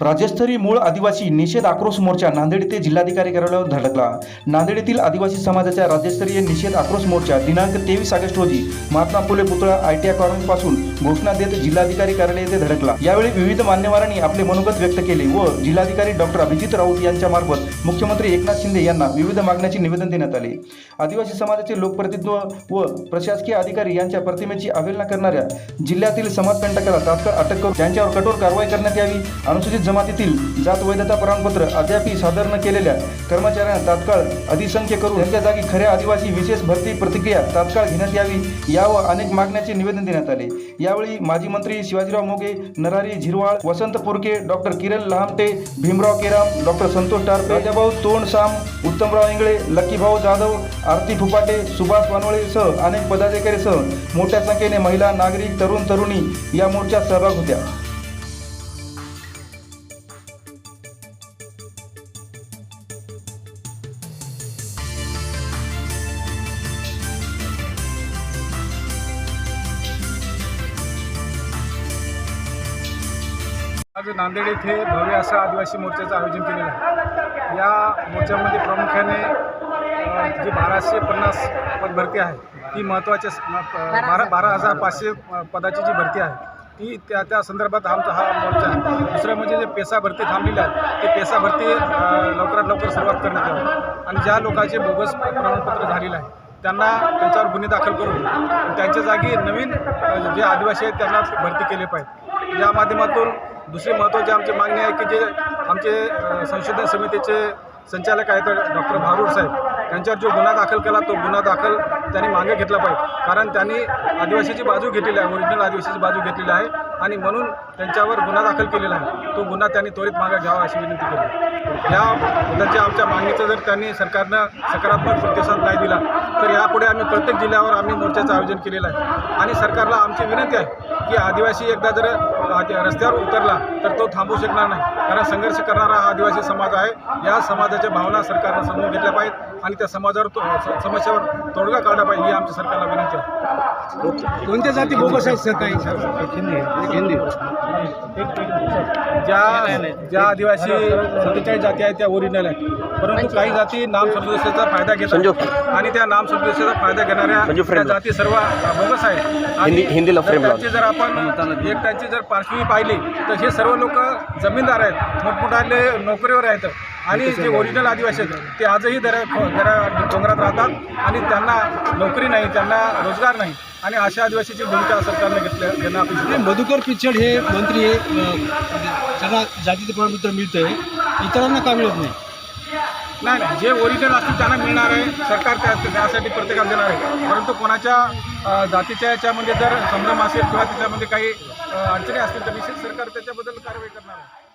राज्यस्तरीय मूळ आदिवासी निषेध आक्रोश मोर्चा नांदेड येथे जिल्हाधिकारी कार्यालयावर धडकला. नांदेड येथील आदिवासी समाजाच्या राज्यस्तरीय निषेध आक्रोश मोर्चा दिनांक तेवीस ऑगस्ट रोजी महात्मा फुले पुतळा आय टी पासून घोषणा देत जिल्हाधिकारी कार्यालय येथे धडकला. यावेळी विविध मान्यवरांनी आपले मनोगत व्यक्त केले व जिल्हाधिकारी डॉक्टर अभिजित राऊत यांच्या मार्फत मुख्यमंत्री एकनाथ शिंदे यांना विविध मागण्याचे निवेदन देण्यात आले. आदिवासी समाजाचे लोकप्रतिनिधित्व व प्रशासकीय अधिकारी यांच्या प्रतिमेची अवहेलना करणाऱ्या जिल्ह्यातील समाजकंटकाला तात्काळ अटक करून त्यांच्यावर कठोर कारवाई करण्यात यावी अनुसूचित जमातीतील जात वैधता प्रमाणपत्र अद्यापही सादर न केलेल्या कर्मचाऱ्यांना तात्काळ अधिसंख्य करून त्यांच्या जागी खऱ्या आदिवासी विशेष भरती प्रतिक्रिया तात्काळ घेण्यात यावी यावर अनेक मागण्याचे निवेदन देण्यात आले. यावेळी माजी मंत्री शिवाजीराव मोगे नरारी झिरवाळ वसंत पुरके डॉक्टर किरण लहामटे भीमराव केराम डॉक्टर संतोष टारपे राजाभाऊ तोंडसाम उत्तमराव इंगळे लक्कीभाऊ जाधव आरती फुपाटे सुभाष वानवळेसह अनेक पदाधिकारीसह मोठ्या संख्येने महिला नागरिक तरुण तरुणी या मोर्चात सहभाग होत्या. आज नांदेड येथे भव्य असं आदिवासी मोर्चाचं आयोजन केलेलं आहे. या मोर्चामध्ये प्रामुख्याने जी बाराशे पन्नास पद भरती आहे ती महत्त्वाच्या बारा बारा हजार पाचशे पदाची जी भरती आहे ती त्या त्या संदर्भात आमचा हा मोर्चा आहे. दुसरं म्हणजे जे पेसा भरती थांबलेली आहे ते पेसा भरती लवकरात लवकर सुरुवात करण्यात यावी. आणि ज्या लोकांचे बोगस प्रमाणपत्र झालेलं आहे त्यांना त्यांच्यावर गुन्हे दाखल करून त्यांच्या जागी नवीन जे आदिवासी आहेत त्यांना भरती केले पाहिजे. या माध्यमातून दुसरी महत्त्वाची आमची मागणी आहे की जे आमचे संशोधन समितीचे संचालक आहेत डॉक्टर भारूड साहेब त्यांच्यावर जो गुन्हा दाखल केला तो गुन्हा दाखल त्यांनी मागे घेतला पाहिजे. कारण त्यांनी आदिवासीची बाजू घेतलेली आहे ओरिजिनल आदिवासीची बाजू घेतलेली आहे आणि म्हणून त्यांच्यावर गुन्हा दाखल केलेला आहे. तो गुन्हा त्यांनी त्वरित मागे घ्यावा अशी विनंती केली. या बद्दलच्या आमच्या मागणीचं जर त्यांनी सरकारनं सकारात्मक प्रतिसाद नाही दिला तर यापुढे आम्ही प्रत्येक जिल्ह्यावर आम्ही मोर्चाचं आयोजन केलेलं आहे. आणि सरकारला आमची विनंती आहे की आदिवासी एकदा जर रस्त्यावर उतरला तर तो थांबू शकणार नाही. कारण संघर्ष करणारा हा आदिवासी समाज आहे. या समाजाच्या भावना सरकारनं समजून घेतल्या पाहिजेत आणि त्या समाजावर तो समस्यावर तोडगा काढला पाहिजे ही आमची सरकारला विनंती आहे. कोणत्या जाती बोगस आहेत सर काही हिंदी. ज्या ज्या आदिवासी सत्तेचाळीस जाती आहेत त्या ओरिजिनल आहेत. परंतु काही जाती नाम सदस्याचा फायदा घेतात. आणि त्या नाम सदस्याचा फायदा घेणाऱ्या त्या जाती सर्व बोगस आहेत. आणि हिंदीला. त्यांची जर आपण एक त्यांची जर पार्श्वभूमी पाहिली तर हे सर्व लोक जमीनदार आहेत. मोठमोठाले नोकरीवर आहेत. आणि जे ओरिजिनल आदिवासी आहेत ते आजही दऱ्या दऱ्या डोंगरात राहतात आणि त्यांना नोकरी नाही त्यांना रोजगार नाही. आणि अशा आदिवासीची भूमिका सरकारने घेतल्या घेणं अपेक्षित. मधुकर पिचड हे मंत्री हे अं, ज्यांना जातीचं प्रमाणपत्र मिळतं आहे इतरांना का मिळत नाही? नाही नाही जे ओरिजिनल असतील त्यांना मिळणार आहे सरकार त्या त्यासाठी प्रत्येकाला देणार आहे. परंतु कोणाच्या जातीच्या याच्यामध्ये जर संभ्रम असेल किंवा त्याच्यामध्ये काही अडचणी असतील तर निश्चित सरकार त्याच्याबद्दल कारवाई करणार आहे.